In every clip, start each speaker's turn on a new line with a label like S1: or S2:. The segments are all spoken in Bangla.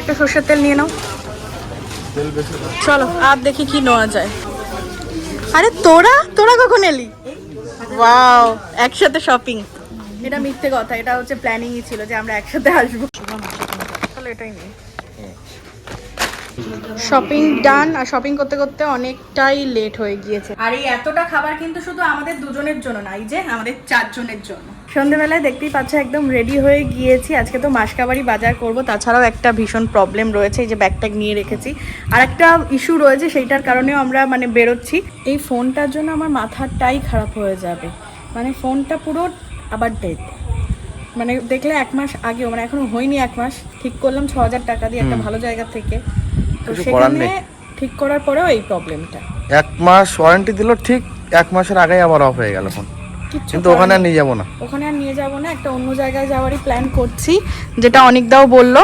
S1: একটা সর্ষের তেল নিয়ে নাও। চলো, আর দেখি কি নেওয়া যায়। আরে তোরা? তোরা কখন এলি? ওয়াও, একসাথে শপিং এটা মিথ্যে কথা, এটা হচ্ছে প্ল্যানিংই ছিল যে আমরা একসাথে আসব। চলো, এটাই নেই। শপিং ডান আর শপিং করতে করতে অনেকটাই লেট হয়ে গিয়েছে। আর এই এতটা খাবার কিন্তু শুধু আমাদের দুজনের জন্য না, এই যে আমাদের চারজনের জন্য। সন্ধেবেলায় দেখতেই পাচ্ছ একদম রেডি হয়ে গিয়েছি। আজকে তো মাসকাবাড়ি বাজার করব তাছাড়াও একটা ভীষণ প্রবলেম রয়েছে এই যে ব্যাগট্যাগ নিয়ে রেখেছি। আর একটা ইস্যু রয়েছে সেইটার কারণেও আমরা মানে বেরোচ্ছি। এই ফোনটার জন্য আমার মাথাটাই খারাপ হয়ে যাবে। মানে ফোনটা পুরো আবার ডেট মানে দেখলে এক মাস আগেও মানে এখনও হয়নি এক মাস ঠিক করলাম ছ হাজার টাকা দিয়ে একটা ভালো জায়গা থেকে। তো সেখানে ঠিক করার পরেও এই প্রবলেমটা
S2: এক মাস ওয়ারেন্টি দিল ঠিক এক মাসের আগেই আবার অফ হয়ে গেল ফোন
S1: কিচ্ছু
S2: কিন্তু ওখানে আর নিয়ে যাব না।
S1: ওখানে আর নিয়ে যাব না একটা অন্য জায়গায় যাওয়ারই প্ল্যান করছি যেটা অনেকদাও বলল।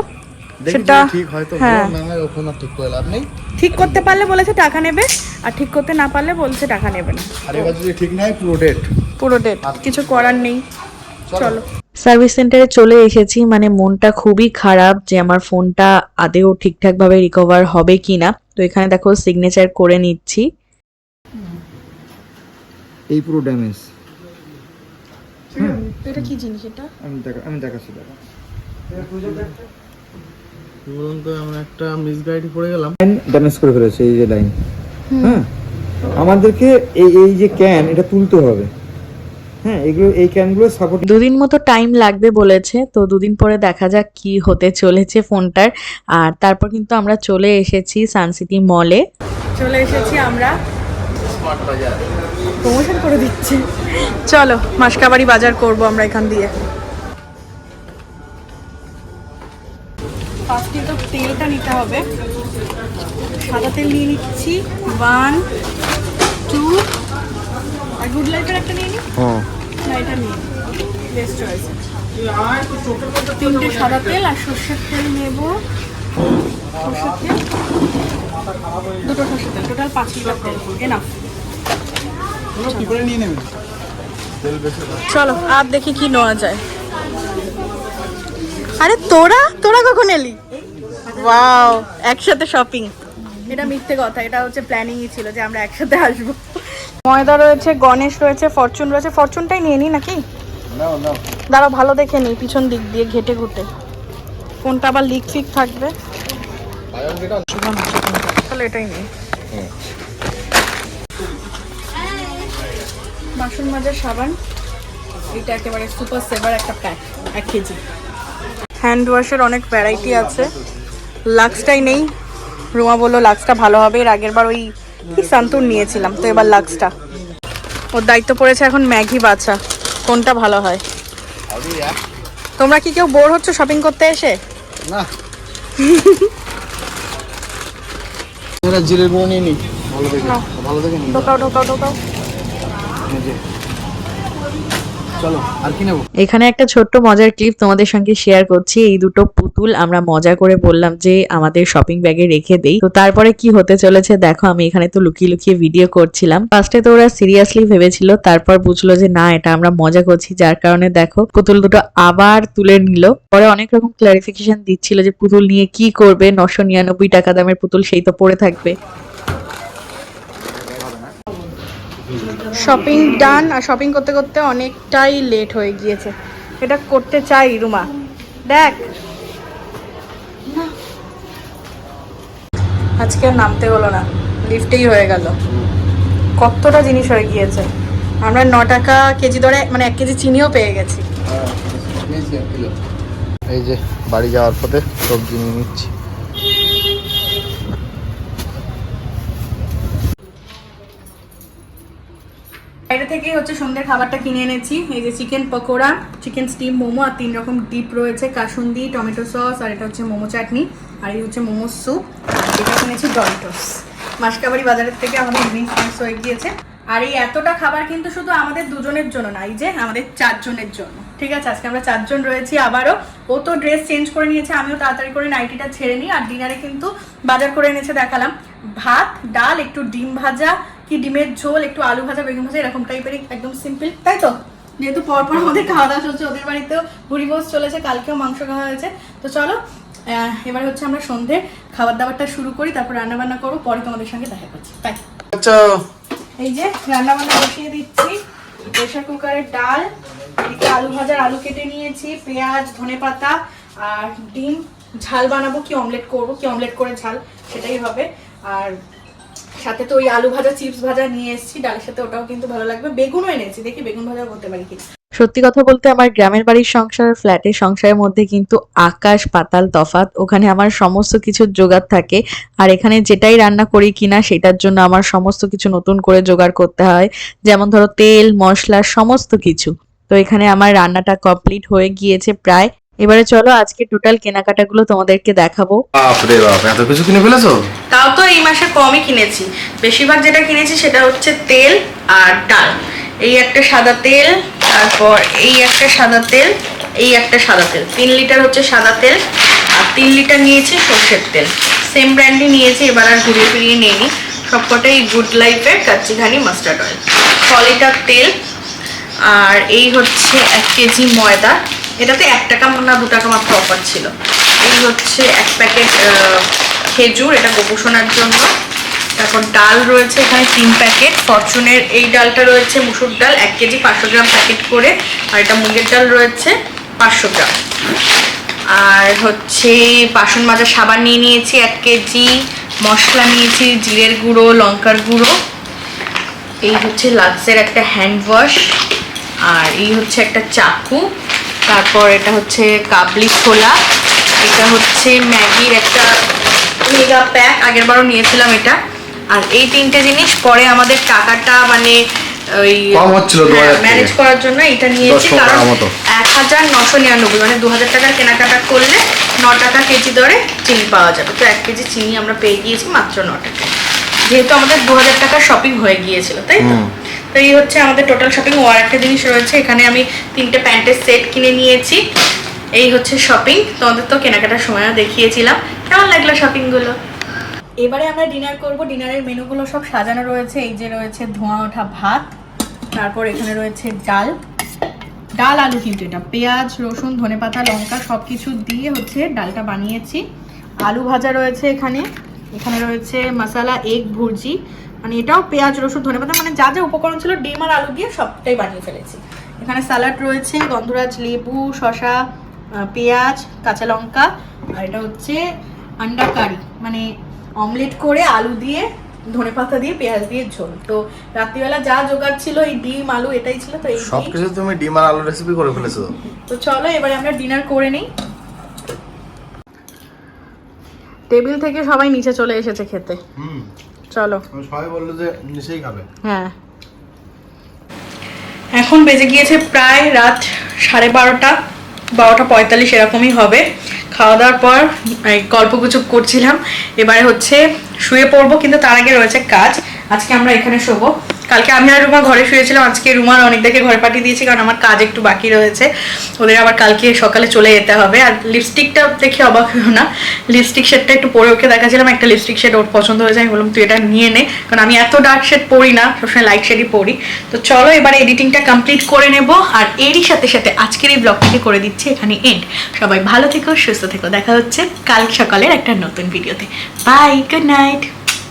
S1: সেটা
S2: ঠিক হয়তো
S1: হ্যাঁ।
S2: ভালো, না ও ফোন আর ঠিক করে লাভ নেই।
S1: ঠিক করতে পারলে বলেছে টাকা নেবে আর ঠিক করতে না পারলে বলছে টাকা নেবে না।
S2: আর এবার যদি ঠিক নাই পুরো ডেট
S1: পুরো ডেট কিছু করার নেই। চলো।
S3: সার্ভিস সেন্টারে চলে এসেছি মানে মনটা খুবই খারাপ যে আমার ফোনটা আদেও ঠিকঠাকভাবে রিকভার হবে কিনা। তো এখানে দেখো সিগনেচার করে নিচ্ছি।
S4: এই পুরো ড্যামেজ
S1: এটা কি জিনিস এটা?
S4: আমি দেখা আমি দেখাচ্ছি দেখা।
S2: বলুন তো এমন একটা মিসগাইড করে গেলাম।
S4: ড্যামেজ করে ফেলেছে এই যে লাইন হ্যাঁ? আমাদেরকে এই এই যে ক্যান এটা তুলতে হবে। হ্যাঁ এগুলো এই ক্যানগুলো সাপোর্ট
S3: দুদিন মতো টাইম লাগবে বলেছে তো দুদিন পরে দেখা যাক কি হতে চলেছে ফোনটার। আর তারপর কিন্তু আমরা চলে এসেছি সানসিটি মলে
S1: চলে এসেছি আমরা। প্রমোশন করে দিচ্ছি। চলো মাসকাবাড়ি বাজার করব আমরা এখান দিয়ে। ফার্স্টে তো তেলটা নিতে হবে। সাদা তেল নিয়ে নিচ্ছি। ওয়ান টু আর গুড লাইফের একটা নিয়ে নিই
S2: হ্যাঁ।
S1: না এটা নিয়ে বেস্ট চয়েস তিনটে সাদা তেল আর সর্ষের তেল নেব। সর্ষের তেল। দুটো সর্ষের তেল। টোটাল পাঁচ লিটার তেল। এনাফ চলো আর দেখি কি নেওয়া যায়। আরে তোরা? তোরা কখন এলি? ওয়াও একসাথে শপিং এটা মিথ্যে কথা এটা হচ্ছে প্ল্যানিংই ছিল যে আমরা একসাথে আসব। ময়দা রয়েছে গণেশ রয়েছে ফরচুন রয়েছে ফরচুনটাই নিয়ে নিই নাকি? দাঁড়াও ভালো দেখে নিই পিছন দিক দিয়ে ঘেটে ঘুটে। ফোনটা আবার লিক ফিক থাকবে তাহলে এটাই নেই। বাসন মাজার সাবান। এটা একেবারে সুপার সেভার একটা প্যাক এক কেজি। হ্যান্ড ওয়াশের অনেক ভ্যারাইটি আছে। লাক্সটাই নেই। রুমা বলল লাক্সটা ভালো হবে। এর আগের বার ওই কি সান্তুর নিয়েছিলাম তো এবার লাক্সটা ওর দায়িত্ব পড়েছে এখন ম্যাগি বাছা কোনটা ভালো হয়? তোমরা কি কেউ বোর হচ্ছে শপিং করতে এসে?
S2: না। এরা জিরে গুঁড়ো নিয়ে নি। ভালো দেখে ভালো দেখে
S1: ঢোকাও ঢোকাও ঢোকাও।
S3: এখানে একটা ছোট্ট মজার ক্লিপ তোমাদের সঙ্গে শেয়ার করছি। এই দুটো পুতুল আমরা মজা করে বললাম যে আমাদের শপিং ব্যাগে রেখে দেই। তো তারপরে কি হতে চলেছে দেখো, আমি এখানে তো লুকিয়ে লুকিয়ে ভিডিও করছিলাম। ফার্স্টে তো ওরা সিরিয়াসলি ভেবেছিল, তারপর বুঝলো যে না, এটা আমরা মজা করছি। যার কারণে দেখো, পুতুল দুটো আবার তুলে নিল। পরে অনেক রকম ক্লারিফিকেশন দিচ্ছিল যে পুতুল নিয়ে কি করবে? নশো নিরানব্বই টাকা দামের পুতুল সেই তো পড়ে থাকবে।
S1: শপিং ডান আর শপিং করতে করতে অনেকটাই লেট হয়ে গিয়েছে। এটা করতে চাই, রুমা। দেখ। আজকে নামতে হলো না। লিফটেই হয়ে গেল। কতটা জিনিস হয়ে গিয়েছে। আমরা ন টাকা কেজি দরে মানে এক কেজি চিনিও পেয়ে গেছি।
S2: এই যে বাড়ি যাওয়ার পথে সবজি নিয়ে নিচ্ছি।
S1: থেকে হচ্ছে সন্ধ্যের খাবারটা কিনে এনেছি। এই যে chicken pakora, chicken steam, momo, আর তিন রকম ডিপ রয়েছে, কাসুন্দি, টমেটো সস, আর এটা হচ্ছে মোমো চাটনি, আর এই হচ্ছে মোমো স্যুপ, আর এটা কিনেছি ডরিটোস মাসকাবাড়ি বাজারের থেকে আমাদের ড্রিঙ্কস মিক্স হয়ে গিয়েছে। আর এই এতটা খাবার কিন্তু শুধু আমাদের দুজনের জন্য না, এই যে আমাদের চারজনের জন্য। ঠিক আছে, আজকে আমরা চারজন রয়েছি আবারও। ও তো ড্রেস চেঞ্জ করে নিয়েছে, আমিও তাড়াতাড়ি করে নাইটিটা ছেড়ে নিই, আর ডিনারে কিন্তু বাজার করে এনেছে দেখালাম। ভাত, ডাল, একটু ডিম ভাজা কি ডিমের ঝোল একটু আলু ভাজা বেগুন ভাজা এরকম টাইপের একদম সিম্পল তাই তো? যেহেতু পরপর আমাদের খাওয়া দাওয়া চলছে ওদের বাড়িতেও ভুড়ি ভোজ চলেছে কালকেও মাংস খাওয়া হয়েছে। তো চলো এবার হচ্ছে আমরা সন্ধে খাবার দাবারটা শুরু করি তারপর রান্না বান্না করব পরে তোমাদের সঙ্গে দেখা করছি। তাই
S2: আচ্ছা।
S1: এই যে রান্না বান্না বসিয়ে দিচ্ছি। প্রেশার কুকারে ডাল আলু ভাজার আলু কেটে নিয়েছি পেঁয়াজ ধনে পাতা আর ডিম। ঝাল বানাবো কি অমলেট করব কি অমলেট করে ঝাল সেটাই হবে। আর সাথে তো ওই আলু ভাজা, চিপস ভাজা নিয়ে এসেছি। ডালের সাথে ওটাও কিন্তু ভালো লাগবে। বেগুনও এনেছি। দেখি বেগুন ভাজা করতে পারি কি
S3: সত্যি কথা বলতে আমার গ্রামের বাড়ির সংসার, ফ্ল্যাটের সংসারের মধ্যে কিন্তু আকাশ, পাতাল, তফাৎ, ওখানে আমার সমস্ত কিছুর জোগাড় থাকে। আর এখানে যেটাই রান্না করি কিনা, সেটার জন্য আমার সমস্ত কিছু নতুন করে জোগাড় করতে হয়। যেমন ধরো তেল, মশলা, সমস্ত কিছু। তো এখানে আমার রান্নাটা কমপ্লিট হয়ে গিয়েছে প্রায় এবারে চলো আজকে টোটাল কেনাকাটাগুলো তোমাদেরকে দেখাবো।
S2: বাপরে বাপ এত কিছু কিনে ফেলেছো?
S1: তাও তো এই মাসে কমই কিনেছি। বেশিরভাগ যেটা কিনেছি সেটা হচ্ছে তেল আর ডাল। এই একটা সাদা তেল তারপর এই একটা সাদা তেল এই একটা সাদা তেল। তিন লিটার হচ্ছে সাদা তেল আর তিন লিটার নিয়েছি সর্ষের তেল। সেম ব্র্যান্ডই নিয়েছি এবার আর ঘুরিয়ে ফিরিয়ে নিইনি। সবকটাই গুড লাইফের কাচ্চিঘানি মাস্টার্ড অয়েল ছ লিটার তেল আর এই হচ্ছে এক কেজি ময়দা। এটাতে এক টাকা না দু টাকা মাত্র অফার ছিল। এই হচ্ছে এক প্যাকেট খেজুর, এটা গোপোষণার জন্য। তারপর ডাল রয়েছে এখানে তিন প্যাকেট ফরচুনের এই ডালটা রয়েছে মুসুর ডাল, এক কেজি পাঁচশো গ্রাম প্যাকেট করে। আর এটা মুগের ডাল রয়েছে পাঁচশো গ্রাম। আর হচ্ছে বাসন মাজা সাবান নিয়ে নিয়েছি এক কেজি, মশলা নিয়েছি, জিরের গুঁড়ো, লঙ্কার গুঁড়ো। এই হচ্ছে লাক্সের একটা হ্যান্ড ওয়াশ আর এই হচ্ছে একটা চাকু। তারপর এটা হচ্ছে কাবলি ছোলা। এটা হচ্ছে ম্যাগির একটা মেগা প্যাক আগের বারও নিয়েছিলাম এটা। আর এই তিনটে জিনিস পরে আমাদের টাকাটা মানে ওই
S2: কম হচ্ছিল 2000 থেকে।
S1: ম্যানেজ করার জন্য এটা নিয়েছি।
S2: 10
S1: কারণ এক হাজার নশো নিরানব্বই মানে দু হাজার টাকার কেনাকাটা করলে ন টাকা কেজি দরে চিনি পাওয়া যাবে। তো এক কেজি চিনি আমরা পেয়ে গিয়েছি মাত্র ন টাকা যেহেতু আমাদের দু হাজার টাকার শপিং হয়ে গিয়েছিল তাই তো। তো এই হচ্ছে আমাদের টোটাল শপিং ও আর একটা জিনিস রয়েছে, এখানে আমি তিনটে প্যান্টের সেট কিনে নিয়েছি। এই হচ্ছে শপিং তোমাদের তো কেনাকাটার সময়ও দেখিয়েছিলাম। কেমন লাগল শপিংগুলো এবারে আমরা ডিনার করব ডিনারের মেনুগুলো সব সাজানো রয়েছে, এই যে রয়েছে ধোঁয়া ওঠা ভাত, তারপর এখানে রয়েছে ডাল। ডাল, আলু কিন্তু এটা, পেঁয়াজ, রসুন, ধনেপাতা, লঙ্কা সব কিছু দিয়ে হচ্ছে ডালটা বানিয়েছি। আলু ভাজা রয়েছে এখানে এখানে রয়েছে মশালা এগ ভুর্জি মানে এটাও পেঁয়াজ রসুন ধনেপাতা মানে যা যা উপকরণ ছিল ডিম আর আলু দিয়ে সবটাই বানিয়ে ফেলেছি। এখানে স্যালাড রয়েছে গন্ধরাজ লেবু শসা আহ, পেঁয়াজ কাঁচা লঙ্কা আর এটা হচ্ছে আন্ডা কারি। মানে অমলেট করে আলু দিয়ে ধনে পাতা দিয়ে পেঁয়াজ দিয়ে ঝোল। তো রাত্রিবেলা যা জোগাড় ছিল এই ডিম আলু এটাই ছিল তো এই
S2: সব
S1: দিয়েই-
S2: কিছু তুমি ডিম আর আলু রেসিপি করে ফেলেছো।
S1: তো চলো এবারে আমরা ডিনার করে নিই। টেবিল থেকে সবাই নিচে চলে এসেছে খেতে।
S2: হুম।
S1: চলো।
S2: সবাই বলল যে নিচেই খাবে।
S1: হ্যাঁ। এখন বেজে গিয়েছে প্রায় রাত সাড়ে বারোটা বারোটা পঁয়তাল্লিশ এরকমই হবে। খাওয়া দাওয়ার পর এই গল্প গুজব করছিলাম। এবারে হচ্ছে শুয়ে পড়ব কিন্তু তার আগে রয়েছে কাজ। আজকে আমরা এখানে শোবো। কালকে আমি আর রুমা ঘরে শুয়েছিলাম, আজকে রুমার অনেক দেখে ঘরে পাঠিয়ে দিয়েছি, কারণ আমার কাজ একটু বাকি রয়েছে। ওদের আবার কালকে সকালে চলে যেতে হবে। আর লিপস্টিকটা দেখে অবাক হলো না লিপস্টিক শেডটা একটু পরে ওকে দেখাছিলাম, একটা লিপস্টিক শেড ওর পছন্দ হয়েছে, আমি বললাম, তুই এটা নিয়ে নে। কারণ আমি এত ডার্ক শেড পরি না, সবসময় লাইট শেডই পরি। তো চলো এবার এডিটিংটা কমপ্লিট করে নেব, আর এরই সাথে সাথে আজকের এই ব্লগটাকে করে দিচ্ছি এখানে এন্ড সবাই ভালো থেকো, সুস্থ থেকো। দেখা হচ্ছে কাল সকালের একটা নতুন ভিডিওতে বাই গুড নাইট